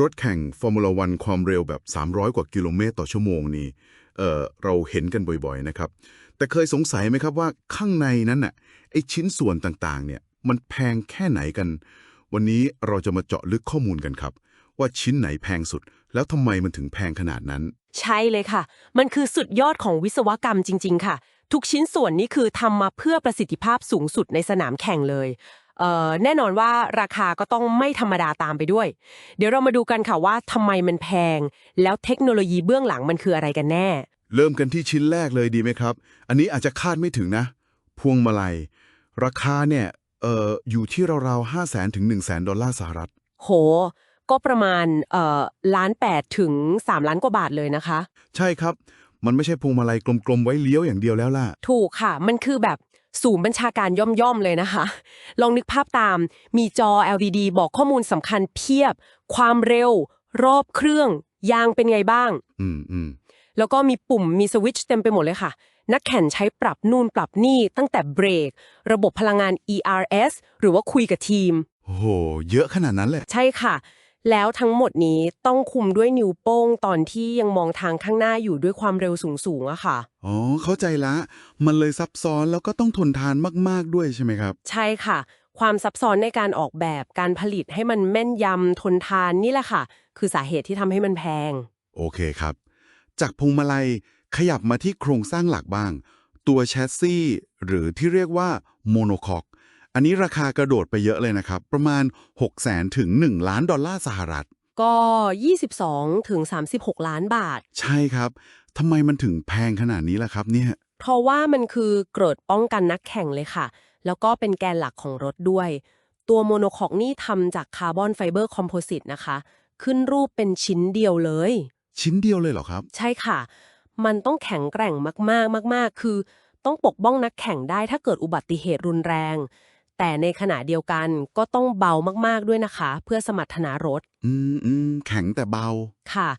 รถแข่งฟอร์มูล่าวันความเร็วแบบ 300 กว่ากิโลเมตรต่อชั่วโมงนี่เออเราเห็นกันบ่อยๆนะครับ แต่เคยสงสัยไหมครับว่าข้างในนั้นน่ะไอชิ้นส่วนต่างๆเนี่ยมันแพงแค่ไหนกัน วันนี้เราจะมาเจาะลึกข้อมูลกันครับ ว่าชิ้นไหนแพงสุด แล้วทำไมมันถึงแพงขนาดนั้น ใช่เลยค่ะ มันคือสุดยอดของวิศวกรรมจริง ๆ ค่ะ ทุกชิ้นส่วนนี้คือทำมาเพื่อประสิทธิภาพสูงสุดในสนามแข่งเลย แน่นอนว่าราคาก็ต้องไม่ธรรมดาตามไปด้วย เดี๋ยวเรามาดูกันค่ะว่าทำไมมันแพง แล้วเทคโนโลยีเบื้องหลังมันคืออะไรกันแน่ เริ่มกันที่ชิ้นแรกเลยดีไหมครับ อันนี้อาจจะคาดไม่ถึงนะ พวงมาลัย ราคาเนี่ยเอ่ออยู่ที่ราวๆ5 0 0แสนถึง1 0 0 0 0แสนดอลลาร์สหรัฐ โห ก็ประมาณเอ่อล้านแปดถึงสามล้านกว่าบาทเลยนะคะ ใช่ครับมันไม่ใช่พวงมาลัยกลมๆ ไว้เลี้ยวอย่างเดียวแล้วล่ะ ถูกค่ะ มันคือแบบ ศูนย์บัญชาการย่อมๆเลยนะคะ ลองนึกภาพตาม มีจอ LCD บอกข้อมูลสำคัญเพียบ ความเร็ว รอบเครื่อง ยางเป็นไงบ้าง อืมอืมแล้วก็มีปุ่มมีสวิตช์เต็มไปหมดเลยค่ะ นักแข่งใช้ปรับนู่นปรับนี่ตั้งแต่เบรก ระบบพลังงาน ERS หรือว่าคุยกับทีมโอ้โหเยอะขนาดนั้นเลย ใช่ค่ะ แล้วทั้งหมดนี้ต้องคุมด้วยนิ้วโป้งตอนที่ยังมองทางข้างหน้าอยู่ด้วยความเร็วสูงๆอะค่ะ อ๋อ เข้าใจละ มันเลยซับซ้อนแล้วก็ต้องทนทานมากๆด้วยใช่ไหมครับ ใช่ค่ะ ความซับซ้อนในการออกแบบการผลิตให้มันแม่นยำทนทานนี่แหละค่ะ คือสาเหตุที่ทำให้มันแพง โอเคครับ จากพวงมาลัยขยับมาที่โครงสร้างหลักบ้าง ตัวแชสซีหรือที่เรียกว่าโมโนคอก อันนี้ราคากระโดดไปเยอะเลยนะครับ ประมาณ6 0แสนถึง 1 ล้านดอลลาร์สหรัฐ ก็ 22 ถึง 36 ล้านบาท ใช่ครับทำไมมันถึงแพงขนาดนี้ล่ะครับเนี่ย เพราะว่ามันคือเกรดป้องกันนักแข่งเลยค่ะ แล้วก็เป็นแกนหลักของรถด้วย ตัวโมโนคอกนี่ทำจากคาร์บอนไฟเบอร์คอมโพสิตนะคะ ขึ้นรูปเป็นชิ้นเดียวเลย ชิ้นเดียวเลยเหรอครับ ใช่ค่ะ มันต้องแข็งแกร่งมากๆมาก ๆ คือ ต้องปกป้องนักแข่งได้ถ้าเกิดอุบัติเหตุรุนแรง แต่ในขณะเดียวกันก็ต้องเบามากๆด้วยนะคะ เพื่อสมรรถนารถ อืมอืมแข็งแต่เบา ค่ะ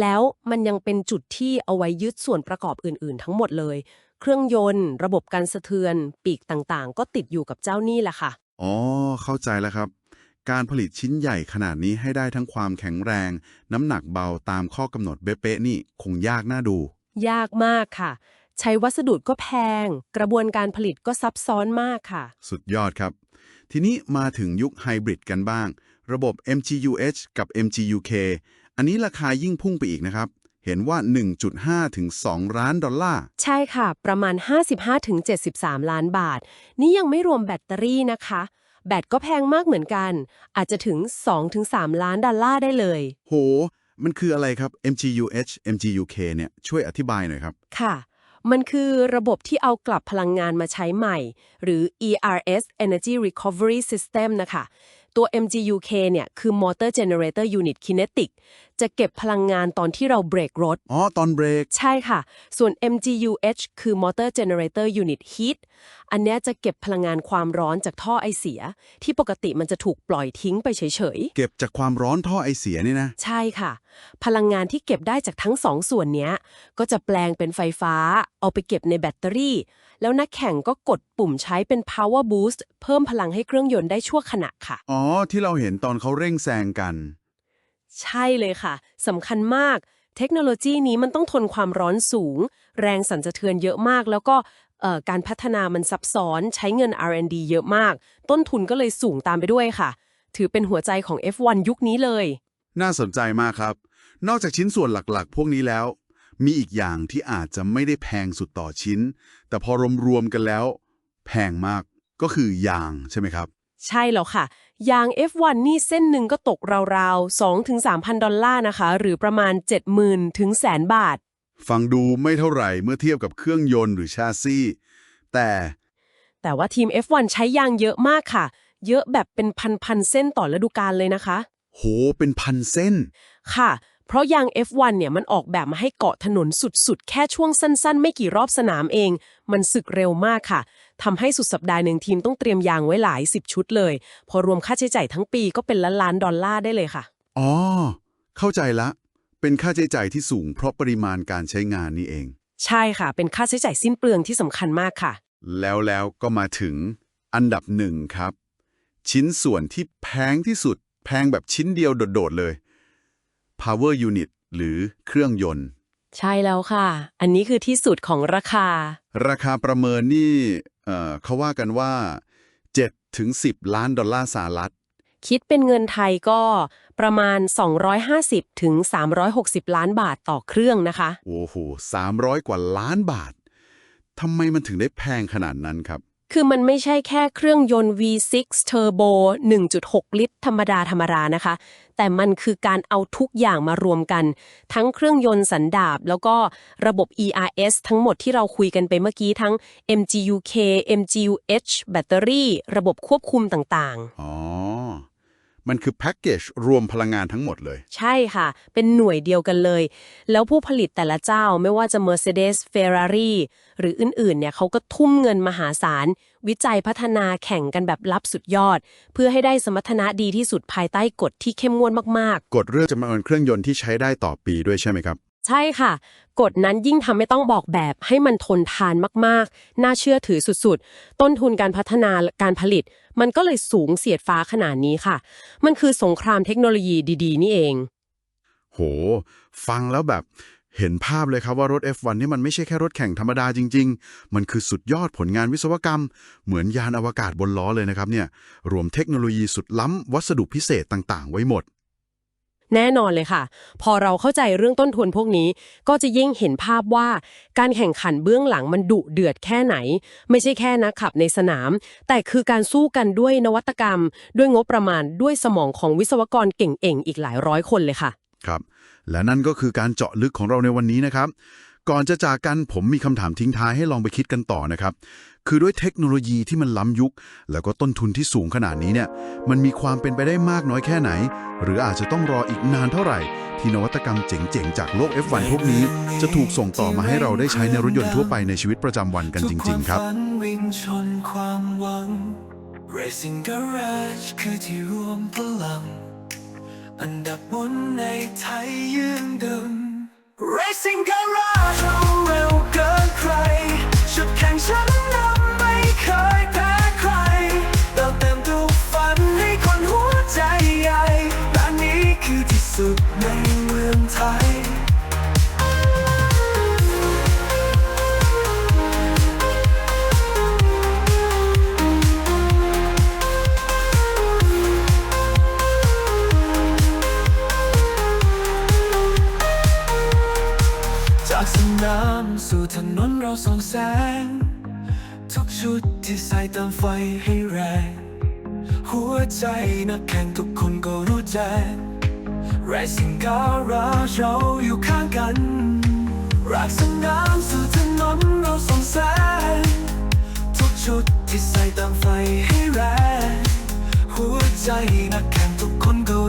แล้วมันยังเป็นจุดที่เอาไว้ยึดส่วนประกอบอื่นๆ ทั้งหมดเลย เครื่องยนต์ ระบบการสะเทือน ปีกต่างๆ ก็ติดอยู่กับเจ้านี่แหละค่ะ อ๋อ เข้าใจแล้วครับ การผลิตชิ้นใหญ่ขนาดนี้ให้ได้ทั้งความแข็งแรง น้ำหนักเบาตามข้อกำหนดเป๊ะๆนี่ คงยากน่าดู ยากมากค่ะ ใช้วัสดุก็แพง กระบวนการผลิตก็ซับซ้อนมากค่ะ สุดยอดครับ ทีนี้มาถึงยุคไฮบริดกันบ้าง ระบบ MGUH กับ MGUK อันนี้ราคายิ่งพุ่งไปอีกนะครับ เห็นว่า 1.5 ถึง 2 ล้านดอลลาร์ ใช่ค่ะ ประมาณ 55-73 ล้านบาท นี่ยังไม่รวมแบตเตอรี่นะคะ แบตก็แพงมากเหมือนกัน อาจจะถึง2-3ล้านดอลลาร์ได้เลย โห มันคืออะไรครับ MGUH MGUK เนี่ย ช่วยอธิบายหน่อยครับ ค่ะ มันคือระบบที่เอากลับพลังงานมาใช้ใหม่ หรือ ERS Energy Recovery System นะคะ ตัว MGUK เนี่ย คือ Motor Generator Unit Kinetic จะเก็บพลังงานตอนที่เราเบรกรถ อ๋อ ตอนเบรก ใช่ค่ะ ส่วน MGUH คือ Motor Generator Unit Heat อันเนี้ยจะเก็บพลังงานความร้อนจากท่อไอเสีย ที่ปกติมันจะถูกปล่อยทิ้งไปเฉยเก็บจากความร้อนท่อไอเสียนี่นะ ๆ ใช่ค่ะ พลังงานที่เก็บได้จากทั้งสองส่วนเนี้ย ก็จะแปลงเป็นไฟฟ้า เอาไปเก็บในแบตเตอรี่ แล้วนักแข่งก็กดปุ่มใช้เป็น power boost เพิ่มพลังให้เครื่องยนต์ได้ชั่วขณะค่ะ อ๋อ ที่เราเห็นตอนเขาเร่งแซงกัน ใช่เลยค่ะสำคัญมาก เทคโนโลยีนี้มันต้องทนความร้อนสูง แรงสั่นสะเทือนเยอะมาก แล้วก็การพัฒนามันซับซ้อนใช้เงิน R&D เยอะมาก ต้นทุนก็เลยสูงตามไปด้วยค่ะ ถือเป็นหัวใจของ F1 ยุคนี้เลย น่าสนใจมากครับ นอกจากชิ้นส่วนหลักๆ พวกนี้แล้ว มีอีกอย่างที่อาจจะไม่ได้แพงสุดต่อชิ้น แต่พอรวมๆกันแล้ว แพงมากก็คือยางใช่ไหมครับ ใช่แล้วค่ะ ยาง F1 นี่เส้นหนึ่งก็ตกราวๆ 2-3,000 ดอลลาร์นะคะ หรือประมาณ 70,000 ถึงแสนบาท ฟังดูไม่เท่าไหร่เมื่อเทียบกับเครื่องยนต์หรือชาซีแต่ แต่ว่าทีม F1 ใช้ยางเยอะมากค่ะ เยอะแบบเป็นพันๆเส้นต่อฤดูกาลเลยนะคะ โห เป็นพันเส้น ค่ะ เพราะยาง F1 เนี่ยมันออกแบบมาให้เกาะถนนสุดๆ แค่ช่วงสั้นๆ ไม่กี่รอบสนามเอง มันสึกเร็วมากค่ะทำให้สุดสัปดาห์หนึ่งทีมต้องเตรียมยางไว้หลายสิบชุดเลย พอรวมค่าใช้จ่ายทั้งปีก็เป็นล้านล้านๆดอลลาร์ได้เลยค่ะ อ๋อ เข้าใจละ เป็นค่าใช้จ่ายที่สูงเพราะปริมาณการใช้งานนี่เอง ใช่ค่ะ เป็นค่าใช้จ่ายสิ้นเปลืองที่สำคัญมากค่ะ แล้วแล้วก็มาถึงอันดับหนึ่งครับ ชิ้นส่วนที่แพงที่สุด แพงแบบชิ้นเดียวโดดๆเลย power unit หรือเครื่องยนต์ ใช่แล้วค่ะ อันนี้คือที่สุดของราคา ราคาประเมินนี่เอ่อเขาว่ากันว่า 7 ถึง 10 ล้านดอลลาร์สหรัฐ คิดเป็นเงินไทยก็ประมาณ 250 ถึง 360 ล้านบาทต่อเครื่องนะคะ โอ้โห300 กว่าล้านบาท ทำไมมันถึงได้แพงขนาดนั้นครับ คือมันไม่ใช่แค่เครื่องยนต์ V6 Turbo 1.6 ลิตร ธรรมดาธรรมดานะคะ แต่มันคือการเอาทุกอย่างมารวมกัน ทั้งเครื่องยนต์สันดาปแล้วก็ระบบ ERS ทั้งหมดที่เราคุยกันไปเมื่อกี้ทั้ง MGUK MGUH แบตเตอรี่ ระบบควบคุมต่างๆ อ๋อ มันคือแพ็กเกจรวมพลังงานทั้งหมดเลย ใช่ค่ะ เป็นหน่วยเดียวกันเลย แล้วผู้ผลิตแต่ละเจ้าไม่ว่าจะ Mercedes Ferrari หรืออื่น ๆ เนี่ยเขาก็ทุ่มเงินมหาศาล วิจัยพัฒนาแข่งกันแบบลับสุดยอด เพื่อให้ได้สมรรถนะดีที่สุดภายใต้กฎที่เข้มงวดมากกฎเรื่องจำนวนเครื่องยนต์ที่ใช้ได้ต่อปีด้วยใช่ไหมครับๆ ใช่ค่ะ กฎนั้นยิ่งทำให้ต้องบอกแบบให้มันทนทานมากๆ น่าเชื่อถือสุดๆ ต้นทุนการพัฒนาการผลิต มันก็เลยสูงเสียดฟ้าขนาดนี้ค่ะ มันคือสงครามเทคโนโลยีดีๆ นี่เอง โห ฟังแล้วแบบเห็นภาพเลยครับว่ารถ F1 นี่มันไม่ใช่แค่รถแข่งธรรมดาจริง ๆ มันคือสุดยอดผลงานวิศวกรรม เหมือนยานอวกาศบนล้อเลยนะครับเนี่ย รวมเทคโนโลยีสุดล้ำวัสดุพิเศษต่างๆ ไว้หมด แน่นอนเลยค่ะ พอเราเข้าใจเรื่องต้นทุนพวกนี้ ก็จะยิ่งเห็นภาพว่าการแข่งขันเบื้องหลังมันดุเดือดแค่ไหน ไม่ใช่แค่นักขับในสนาม แต่คือการสู้กันด้วยนวัตกรรม ด้วยงบประมาณด้วยสมองของวิศวกรเก่งๆอีกหลายร้อยคนเลยค่ะ ครับ และนั่นก็คือการเจาะลึกของเราในวันนี้นะครับ ก่อนจะจากกันผมมีคำถามทิ้งท้ายให้ลองไปคิดกันต่อนะครับ คือด้วยเทคโนโลยีที่มันล้ำยุค แล้วก็ต้นทุนที่สูงขนาดนี้เนี่ย มันมีความเป็นไปได้มากน้อยแค่ไหน หรืออาจจะต้องรออีกนานเท่าไหร่ ที่นวัตกรรมเจ๋งๆ จากโลก F1 พวกนี้ จะถูกส่งต่อมาให้เราได้ใช้ในรถยนต์ทั่วไปในชีวิตประจำวันกันจริง ๆ ครับ Racing Garage คือที่รวมพลัง อันดับบนในไทยยืนดึง Racing Garage เราเร็วเกินใคร ชุดแข่งชั้นน นามสู่ถนนเราส่องแสง ทุกชุดที่ใส่เติมไฟให้แรง หัวใจนักแข่งทุกคนก็รู้แจ้ง Racing car เราอยู่ข้างกัน รักสนามสู่ถนนเราส่องแสง ทุกชุดที่ใส่เติมไฟให้แรง หัวใจนักแข่งทุกคนก็